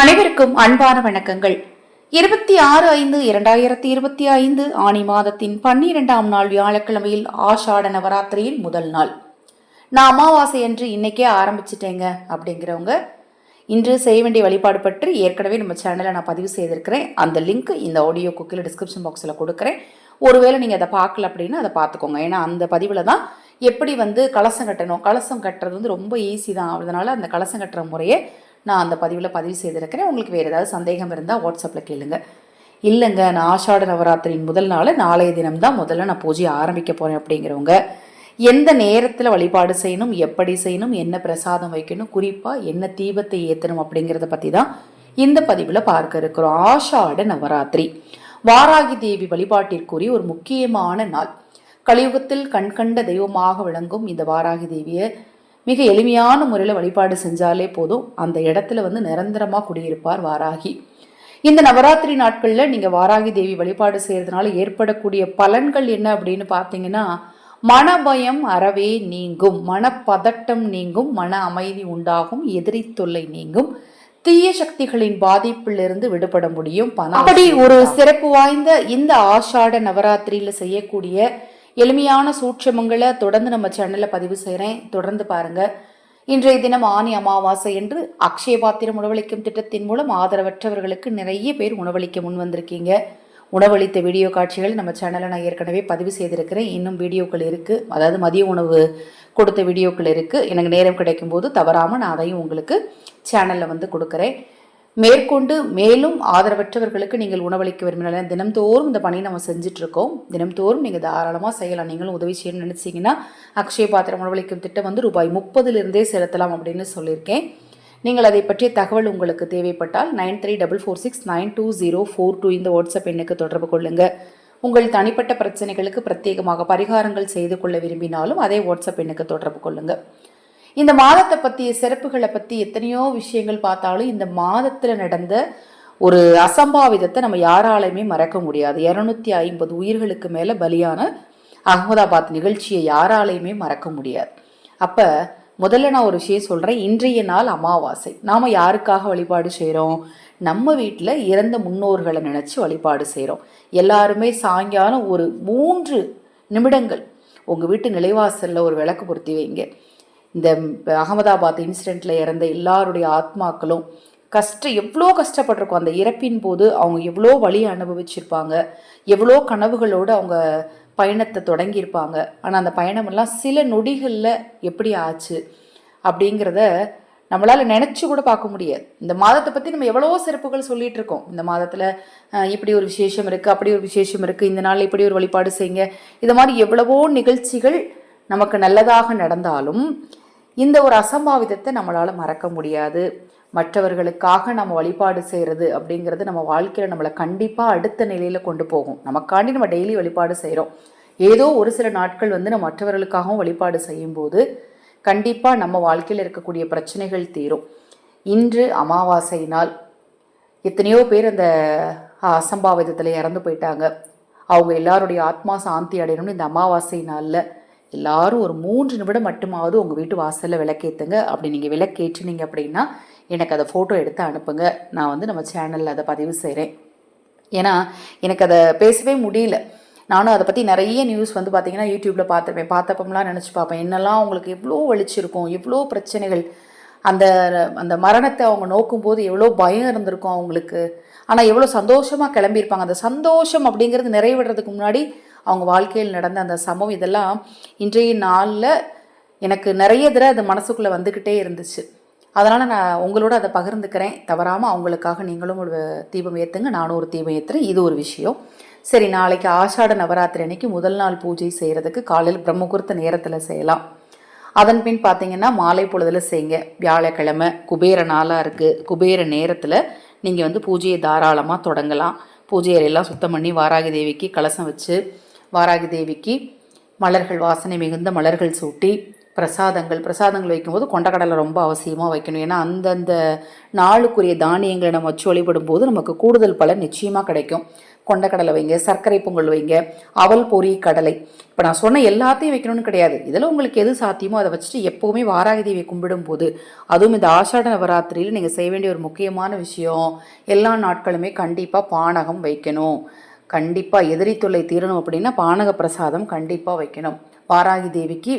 அனைவருக்கும் அன்பான வணக்கங்கள். இருபத்தி ஆறு ஐந்து இரண்டாயிரத்தி இருபத்தி ஐந்து ஆணி மாதத்தின் பன்னிரெண்டாம் நாள் வியாழக்கிழமையில் ஆஷாட நவராத்திரியில் முதல் நாள். நான் அமாவாசை என்று இன்னைக்கே ஆரம்பிச்சிட்டேங்க அப்படிங்கிறவங்க இன்று செய்ய வேண்டிய வழிபாடு பற்றி ஏற்கனவே நம்ம சேனலில் நான் பதிவு செய்திருக்கிறேன். அந்த லிங்க் இந்த ஆடியோ குக்கில் டிஸ்கிரிப்ஷன் பாக்ஸில் கொடுக்குறேன். ஒருவேளை நீங்கள் அதை பார்க்கல அப்படின்னா அதை பார்த்துக்கோங்க. ஏன்னா அந்த பதிவில் தான் எப்படி வந்து கலசம் கட்டணும். கலசம் கட்டுறது வந்து ரொம்ப ஈஸி தான். அதனால அந்த கலசம் கட்டுற முறையை நான் அந்த பதிவில் பதிவு செய்திருக்கிறேன். உங்களுக்கு வேறு ஏதாவது சந்தேகம் இருந்தால் வாட்ஸ்அப்பில் கேளுங்க. இல்லைங்க நான் ஆஷாட நவராத்திரியின் முதல் நாள் நாளைய தினம்தான் முதல்ல நான் பூஜை ஆரம்பிக்க போகிறேன் அப்படிங்கிறவங்க. எந்த நேரத்தில் வழிபாடு செய்யணும் எப்படி செய்யணும் என்ன பிரசாதம் வைக்கணும் குறிப்பாக என்ன தீபத்தை ஏற்றணும் அப்படிங்கிறத பற்றி தான் இந்த பதிவில் பார்க்க இருக்கிறோம். ஆஷாட நவராத்திரி. வாராகி தேவி வழிபாட்டிற்குரிய ஒரு முக்கியமான நாள். கலியுகத்தில் கண்கண்ட தெய்வமாக விளங்கும் இந்த வாராகி தேவியை மிக எளிமையான முறையில் வழிபாடு செஞ்சாலே போதும். அந்த இடத்துல வந்து நிரந்தரமாக குடியிருப்பார் வாராகி. இந்த நவராத்திரி நாட்களில் நீங்கள் வாராகி தேவி வழிபாடு செய்கிறதுனால ஏற்படக்கூடிய பலன்கள் என்ன அப்படின்னு பார்த்தீங்கன்னா மனபயம் அறவே நீங்கும் மனப்பதட்டம் நீங்கும் மன அமைதி உண்டாகும் எதிரி தொல்லை நீங்கும் தீய சக்திகளின் பாதிப்பிலிருந்து விடுபட முடியும். பணம் அப்படி ஒரு சிறப்பு வாய்ந்த இந்த ஆஷாட நவராத்திரியில செய்யக்கூடிய எளிமையான சூட்சமங்களை தொடர்ந்து நம்ம சேனலில் பதிவு செய்கிறேன் தொடர்ந்து பாருங்க. இன்றைய தினம் ஆனி அமாவாசை என்று அக்ஷய பாத்திரம் உணவளிக்கும் திட்டத்தின் மூலம் ஆதரவற்றவர்களுக்கு நிறைய பேர் உணவளிக்க முன் வந்திருக்கீங்க. உணவளித்த வீடியோ காட்சிகள் நம்ம சேனலில் நான் ஏற்கனவே பதிவு செய்திருக்கிறேன். இன்னும் வீடியோக்கள் இருக்குது அதாவது மதிய உணவு கொடுத்த வீடியோக்கள் இருக்குது எனக்கு நேரம் கிடைக்கும் போது தவறாமல் நான் அதையும் உங்களுக்கு சேனலில் வந்து கொடுக்குறேன். மேற்கொண்டு மேலும் ஆதரவற்றவர்களுக்கு நீங்கள் உணவளிக்க விரும்பினாலும் தினம்தோறும் இந்த பணியை நம்ம செஞ்சிட்ருக்கோம் தினம்தோறும் நீங்கள் தாராளமாக செய்யலாம். நீங்களும் உதவி செய்யணும்னு நினச்சிங்கன்னா அக்ஷய பாத்திரம் உணவளிக்கும் திட்டம் வந்து ரூபாய் முப்பதுலேருந்தே செலுத்தலாம் அப்படின்னு சொல்லியிருக்கேன். நீங்கள் அதை பற்றிய தகவல் உங்களுக்கு தேவைப்பட்டால் nine three double four six nine two zero four two இந்த வாட்ஸ்அப் எண்ணுக்கு தொடர்பு கொள்ளுங்கள் உங்கள் தனிப்பட்ட பிரச்சனைகளுக்கு பிரத்யேகமாக பரிகாரங்கள் செய்து கொள்ள விரும்பினாலும் அதே வாட்ஸ்அப் எண்ணுக்கு தொடர்பு கொள்ளுங்கள் இந்த மாதத்தை பற்றிய சிறப்புகளை பற்றி எத்தனையோ விஷயங்கள் பார்த்தாலும் இந்த மாதத்தில் நடந்த ஒரு அசம்பாவிதத்தை நம்ம யாராலையுமே மறக்க முடியாது. இரநூத்தி ஐம்பது உயிர்களுக்கு மேலே பலியான அகமதாபாத் நிகழ்ச்சியை யாராலையுமே மறக்க முடியாது. அப்போ முதல்ல நான் ஒரு விஷயம் சொல்கிறேன் இன்றைய நாள் அமாவாசை. நாம் யாருக்காக வழிபாடு செய்கிறோம் நம்ம வீட்டில் இறந்த முன்னோர்களை நினச்சி வழிபாடு செய்கிறோம் எல்லாருமே சாயங்காலம் ஒரு மூன்று நிமிடங்கள் உங்கள் வீட்டு நிலைவாசலில் ஒரு விளக்கு பொருத்தி வைங்க. இந்த அகமதாபாத் இன்சிடெண்ட்டில் இறந்த எல்லாருடைய ஆத்மாக்களும் கஷ்டம் எவ்வளோ கஷ்டப்பட்டிருக்கும். அந்த இறப்பின் போது அவங்க எவ்வளோ வழியை அனுபவிச்சிருப்பாங்க. எவ்வளோ கனவுகளோடு அவங்க பயணத்தை தொடங்கியிருப்பாங்க. ஆனால் அந்த பயணமெல்லாம் சில நொடிகளில் எப்படி ஆச்சு அப்படிங்கிறத நம்மளால் நினச்சி கூட பார்க்க முடியாது. இந்த மாதத்தை பற்றி நம்ம எவ்வளோ சிறப்புகள் சொல்லிட்டு இருக்கோம் இந்த மாதத்தில் இப்படி ஒரு விசேஷம் இருக்குது அப்படி ஒரு விசேஷம் இருக்குது இந்த நாளில் இப்படி ஒரு வழிபாடு செய்யுங்க. இது மாதிரி எவ்வளவோ நிகழ்ச்சிகள் நமக்கு நல்லதாக நடந்தாலும் இந்த ஒரு அசம்பாவிதத்தை நம்மளால் மறக்க முடியாது. மற்றவர்களுக்காக நம்ம வழிபாடு செய்கிறது அப்படிங்கிறது நம்ம வாழ்க்கையில் நம்மளை கண்டிப்பாக அடுத்த நிலையில் கொண்டு போகும். நமக்காண்டி நம்ம டெய்லி வழிபாடு செய்கிறோம் ஏதோ ஒரு சில நாட்கள் வந்து நம்ம மற்றவர்களுக்காகவும் வழிபாடு செய்யும்போது கண்டிப்பாக நம்ம வாழ்க்கையில் இருக்கக்கூடிய பிரச்சனைகள் தீரும். இன்று அமாவாசை நாள். எத்தனையோ பேர் அந்த அசம்பாவிதத்தில் இறந்து போயிட்டாங்க. அவங்க எல்லாருடைய ஆத்மா சாந்தி அடையணும்னு இந்த அமாவாசை நாளில் எல்லாரும் ஒரு மூன்று நிமிடம் மட்டுமாவது உங்கள் வீட்டு வாசலில் விளக்கேற்றுங்க அப்படி நீங்கள் விளக்கேற்றினீங்க அப்படின்னா எனக்கு அதை ஃபோட்டோ எடுத்து அனுப்புங்க. நான் வந்து நம்ம சேனலில் அதை பதிவு செய்கிறேன் ஏன்னா எனக்கு அதை பேசவே முடியல. நானும் அதை பற்றி நிறைய நியூஸ் வந்து பார்த்தீங்கன்னா யூடியூப்பில் பார்த்துருப்பேன் பார்த்தப்பம்லாம் நினச்சி பார்ப்பேன். என்னெல்லாம் அவங்களுக்கு எவ்வளோ வலிச்சிருக்கும் எவ்வளோ பிரச்சனைகள். அந்த அந்த மரணத்தை அவங்க நோக்கும்போது எவ்வளோ பயம் இருந்திருக்கும் அவங்களுக்கு. ஆனால் எவ்வளோ சந்தோஷமாக கிளம்பியிருப்பாங்க. அந்த சந்தோஷம் அப்படிங்கிறது நிறைவேறதுக்கு முன்னாடி அவங்க வாழ்க்கையில் நடந்த அந்த சம்பவம் இதெல்லாம் இன்றைய நாளில் எனக்கு நிறைய தடவை அது மனசுக்குள்ளே வந்துக்கிட்டே இருந்துச்சு. அதனால் நான் உங்களோட அதை பகிர்ந்துக்கிறேன். தவறாமல் அவங்களுக்காக நீங்களும் ஒரு தீபம் ஏற்றுங்க நானும் ஒரு தீபம் ஏற்றுறேன் இது ஒரு விஷயம். சரி நாளைக்கு ஆஷாட நவராத்திரி அன்னைக்கு முதல் நாள் பூஜை செய்கிறதுக்கு காலையில் பிரம்மகுர்த்த நேரத்தில் செய்யலாம். அதன் பின் பார்த்தீங்கன்னா மாலை பொழுதில் செய்யுங்க. வியாழக்கிழமை குபேர நாளாக இருக்குது குபேர நேரத்தில் நீங்கள் வந்து பூஜையை தாராளமாக தொடங்கலாம். பூஜை அறையெல்லாம் சுத்தம் பண்ணி வாராகி தேவிக்கு கலசம் வச்சு வாராகி தேவிக்கு மலர்கள் வாசனை மிகுந்த மலர்கள் சூட்டி பிரசாதங்கள் பிரசாதங்கள் வைக்கும்போது கொண்டக்கடலை ரொம்ப அவசியமாக வைக்கணும். ஏன்னா அந்தந்த நாளுக்குரிய தானியங்களை நம்ம வச்சு வழிபடும் போது நமக்கு கூடுதல் பலன் நிச்சயமாக கிடைக்கும். கொண்டக்கடலை வைங்க சர்க்கரை பொங்கல் வைங்க அவல் பொரி கடலை. இப்போ நான் சொன்ன எல்லாத்தையும் வைக்கணும்னு கிடையாது. இதில் உங்களுக்கு எது சாத்தியமோ அதை வச்சுட்டு எப்போவுமே வாராகி தேவியை கும்பிடும் போது அதுவும் இந்த ஆஷாட நவராத்திரியில் நீங்கள் செய்ய வேண்டிய ஒரு முக்கியமான விஷயம் எல்லா நாட்களுமே கண்டிப்பாக பானகம் வைக்கணும். கண்டிப்பாக எதிரி தொல்லை தீரணும் அப்படின்னா பானக பிரசாதம் கண்டிப்பாக வைக்கணும். வாராகி தேவிக்கு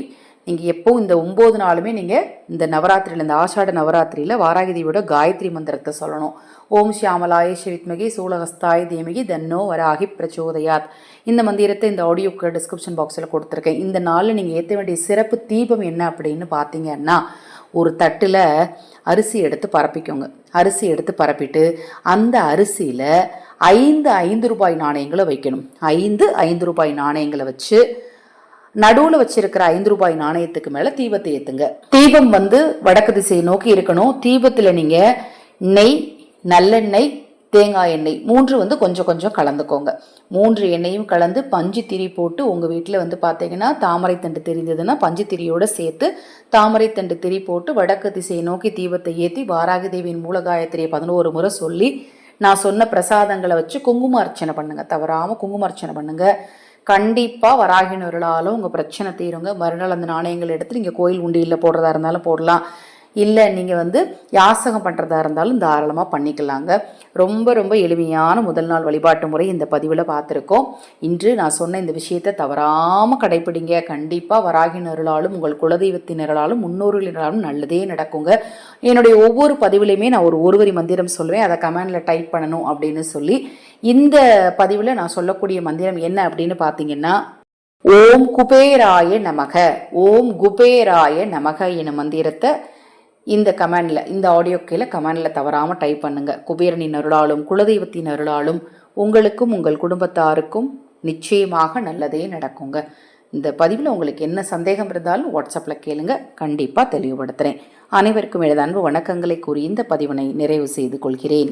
நீங்கள் எப்போ இந்த ஒம்பது நாளுமே நீங்கள் இந்த நவராத்திரியில் இந்த ஆஷாட நவராத்திரியில் வாராகி தேவியோட காயத்ரி மந்திரத்தை சொல்லணும். ஓம் ஷியாமலாய சிவித்மகி சூலஹஸ்தாய தேமகி தன்னோ வராகி பிரச்சோதயாத். இந்த மந்திரத்தை இந்த ஆடியோக்கு டிஸ்கிரிப்ஷன் பாக்ஸில் கொடுத்துருக்கேன். இந்த நாளில் நீங்கள் ஏற்ற வேண்டிய சிறப்பு தீபம் என்ன அப்படின்னு பார்த்தீங்கன்னா ஒரு தட்டில் அரிசி எடுத்து பரப்பிக்கோங்க. அரிசி எடுத்து பரப்பிட்டு அந்த அரிசியில் ஐந்து ஐந்து ரூபாய் நாணயங்களை வைக்கணும். ஐந்து ஐந்து ரூபாய் நாணயங்களை வச்சு நடுவில் வச்சிருக்கிற ஐந்து ரூபாய் நாணயத்துக்கு மேலே தீபத்தை ஏற்றுங்க தீபம் வந்து வடக்கு திசையை நோக்கி இருக்கணும். தீபத்தில் நீங்கள் நெய் நல்லெண்ணெய் தேங்காய் எண்ணெய் மூன்று வந்து கொஞ்சம் கொஞ்சம் கலந்துக்கோங்க. மூன்று எண்ணெயும் கலந்து பஞ்சு திரி போட்டு உங்கள் வீட்டில் வந்து பார்த்தீங்கன்னா தாமரை தண்டு தெரிந்ததுன்னா பஞ்சு திரியோட சேர்த்து தாமரை தண்டு திரி போட்டு வடக்கு திசையை நோக்கி தீபத்தை ஏற்றி வாராகி தேவியின் மூலகாயத்திரியை பதினோரு முறை சொல்லி நான் சொன்ன பிரசாதங்களை வச்சு குங்கும அர்ச்சனை பண்ணுங்கள் தவறாமல் குங்கும அர்ச்சனை பண்ணுங்கள் கண்டிப்பாக வராகினவர்களாலும் உங்கள் பிரச்சனை தீருங்க. மறுநாள் அந்த நாணயங்கள் எடுத்து நீங்கள் கோயில் உண்டியில் போடுறதா இருந்தாலும் போடலாம். இல்லை நீங்கள் வந்து யாசகம் பண்ணுறதா இருந்தாலும் தாராளமாக பண்ணிக்கலாங்க. ரொம்ப ரொம்ப எளிமையான முதல் நாள் வழிபாட்டு முறை இந்த பதிவில் பார்த்துருக்கோம். இன்று நான் சொன்ன இந்த விஷயத்தை தவறாமல் கடைப்பிடிங்க. கண்டிப்பாக வராகினர்களாலும் உங்கள் குலதெய்வத்தினர்களாலும் முன்னோர்களினாலும் நல்லதே நடக்குங்க. என்னுடைய ஒவ்வொரு பதிவுலையுமே நான் ஒரு ஒருவரி மந்திரம் சொல்லுவேன். அதை கமெண்டில் டைப் பண்ணணும் அப்படின்னு சொல்லி. இந்த பதிவில் நான் சொல்லக்கூடிய மந்திரம் என்ன அப்படின்னு பார்த்தீங்கன்னா ஓம் குபேராய நமக. ஓம் குபேராய நமக எனும் மந்திரத்தை இந்த கமெண்டில் இந்த ஆடியோ கீழே கமெண்டில் தவறாமல் டைப் பண்ணுங்கள் குபேரனின் அருளாலும் குலதெய்வத்தின் அருளாலும் உங்களுக்கும் உங்கள் குடும்பத்தாருக்கும் நிச்சயமாக நல்லதே நடக்குங்க. இந்த பதிவில் உங்களுக்கு என்ன சந்தேகம் இருந்தாலும் வாட்ஸ்அப்பில் கேளுங்க. கண்டிப்பாக தெளிவுபடுத்துகிறேன் அனைவருக்கும் எனது அன்பு வணக்கங்களை கூறி இந்த பதிவினை நிறைவு செய்து கொள்கிறேன்.